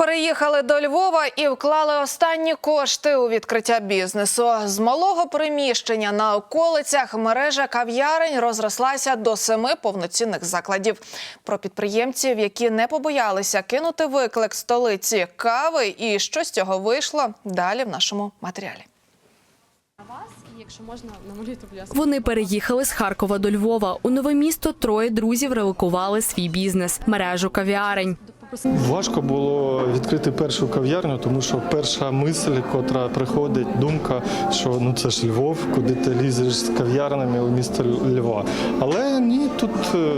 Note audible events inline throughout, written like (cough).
Переїхали до Львова і вклали останні кошти у відкриття бізнесу. З малого приміщення на околицях мережа кав'ярень розрослася до семи повноцінних закладів. Про підприємців, які не побоялися кинути виклик столиці кави, і що з цього вийшло далі в нашому матеріалі. Вони переїхали з Харкова до Львова. У нове місто троє друзів релокували свій бізнес мережу кав'ярень. Важко було відкрити першу кав'ярню, тому що перша мисль, котра приходить, думка, що ну це ж Львов, куди ти лізеш з кав'ярнями у місто Льва. Але ні, тут е,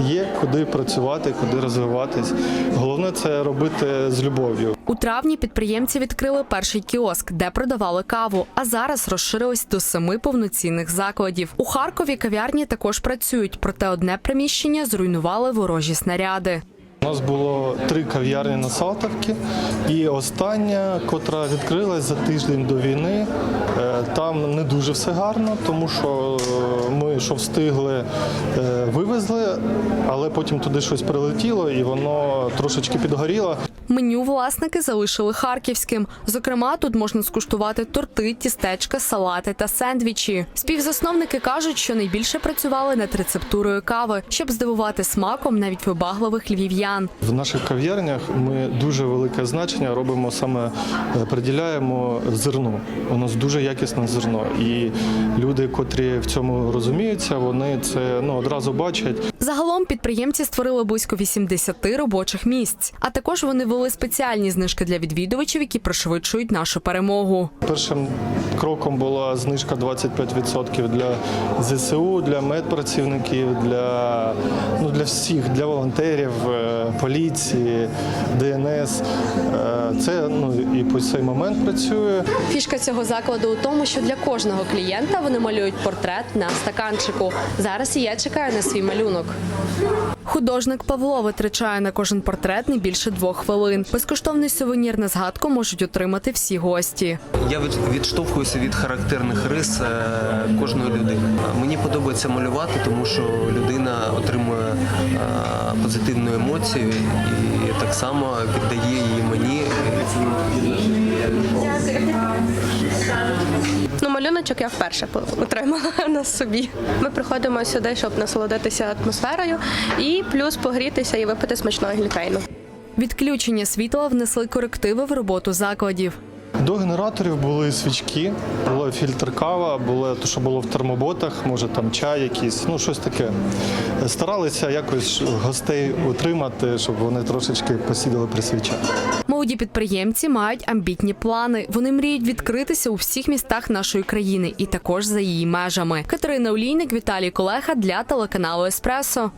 є куди працювати, куди розвиватись. Головне це робити з любов'ю. У травні підприємці відкрили перший кіоск, де продавали каву. А зараз розширились до семи повноцінних закладів. У Харкові кав'ярні також працюють, проте одне приміщення зруйнували ворожі снаряди. У нас було три кав'ярні на Салтовці, і остання, котра відкрилась за тиждень до війни. е, Там не дуже все гарно, тому що е, ми, що встигли, е, вивезли, але потім туди щось прилетіло і воно трошечки підгоріло. Меню власники залишили харківським. Зокрема, тут можна скуштувати торти, тістечка, салати та сендвічі. Співзасновники кажуть, що найбільше працювали над рецептурою кави, щоб здивувати смаком навіть вибагливих львів'ян. В наших кав'ярнях ми дуже велике значення робимо саме е, приділяємо зерну. У нас дуже якісне зерно. І люди, котрі в цьому розуміються, вони це ну одразу бачать. Загалом підприємці створили близько 80 робочих місць. А також вони ввели спеціальні знижки для відвідувачів, які пришвидшують нашу перемогу. Першим кроком була знижка 25% для ЗСУ, для медпрацівників, для, ну, для всіх, для волонтерів, е, поліції, ДНС. Е, Це ну, і по цей момент працює. Фішка цього закладу у тому, що для кожного клієнта вони малюють портрет на стаканчику. Зараз і я чекаю на свій малюнок. Художник Павло витрачає на кожен портрет не більше двох хвилин. Безкоштовний сувенір на згадку можуть отримати всі гості. Я від- відштовхуюся від характерних рис е, кожної людини. Мені подобається малювати, тому що людина отримує е, позитивну емоцію і так само віддає її мені. Ну, малюночок я вперше отримала (laughs) на собі. Ми приходимо сюди, щоб насолодитися атмосферою і плюс погрітися і випити смачного глітейну. Відключення світла внесли корективи в роботу закладів. До генераторів були свічки, було фільтр кава, було те, що було в термоботах, може там чай якийсь, ну щось таке. Старалися якось гостей утримати, щоб вони трошечки посідали при свічах. Молоді підприємці мають амбітні плани. Вони мріють відкритися у всіх містах нашої країни і також за її межами. Катерина Олійник, Віталій Колеха для телеканалу Еспресо.